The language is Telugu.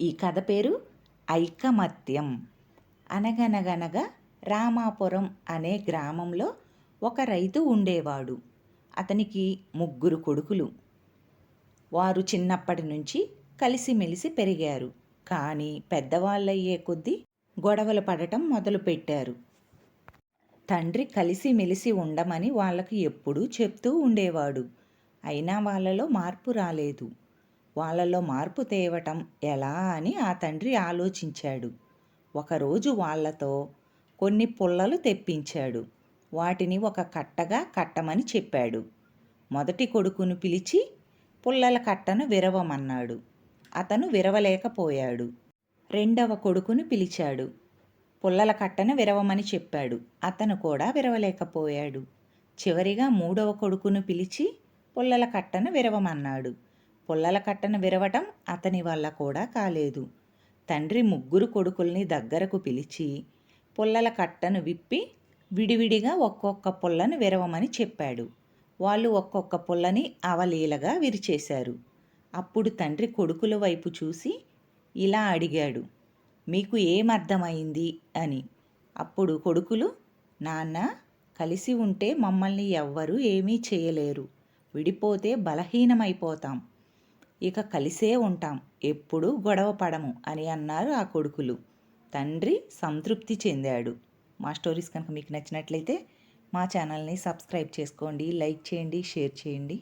ఈ కథ పేరు ఐకమత్యం. అనగనగనగా రామాపురం అనే గ్రామంలో ఒక రైతు ఉండేవాడు. అతనికి ముగ్గురు కొడుకులు. వారు చిన్నప్పటి నుంచి కలిసిమెలిసి పెరిగారు. కానీ పెద్దవాళ్ళయ్యే కొద్దీ గొడవలు పడటం మొదలుపెట్టారు. తండ్రి కలిసిమెలిసి ఉండమని వాళ్ళకి ఎప్పుడూ చెప్తూ ఉండేవాడు. అయినా వాళ్ళలో మార్పు రాలేదు. వాళ్ళలో మార్పు తేవటం ఎలా అని ఆ తండ్రి ఆలోచించాడు. ఒకరోజు వాళ్ళతో కొన్ని పుల్లలు తెప్పించాడు. వాటిని ఒక కట్టగా కట్టమని చెప్పాడు. మొదటి కొడుకును పిలిచి పుల్లల కట్టను విరవమన్నాడు. అతను విరవలేకపోయాడు. రెండవ కొడుకును పిలిచాడు. పుల్లల కట్టను విరవమని చెప్పాడు. అతను కూడా విరవలేకపోయాడు. చివరిగా మూడవ కొడుకును పిలిచి పుల్లల కట్టను విరవమన్నాడు. పుల్లల కట్టను విరవటం అతని వల్ల కూడా కాలేదు. తండ్రి ముగ్గురు కొడుకుల్ని దగ్గరకు పిలిచి పుల్లల కట్టను విప్పి విడివిడిగా ఒక్కొక్క పుల్లను విరవమని చెప్పాడు. వాళ్ళు ఒక్కొక్క పుల్లని అవలీలగా విరిచేశారు. అప్పుడు తండ్రి కొడుకుల వైపు చూసి ఇలా అడిగాడు మీకు ఏమర్థమైంది అని. అప్పుడు కొడుకులు నాన్న కలిసి ఉంటే మమ్మల్ని ఎవ్వరూ ఏమీ చేయలేరు. విడిపోతే బలహీనమైపోతాం. ఇక కలిసే ఉంటాం ఎప్పుడూ గొడవ పడము అని అన్నారు ఆ కొడుకులు. తండ్రి సంతృప్తి చెందాడు. మా స్టోరీస్ కనుక మీకు నచ్చినట్లయితే మా ఛానల్ని సబ్స్క్రైబ్ చేసుకోండి లైక్ చేయండి షేర్ చేయండి.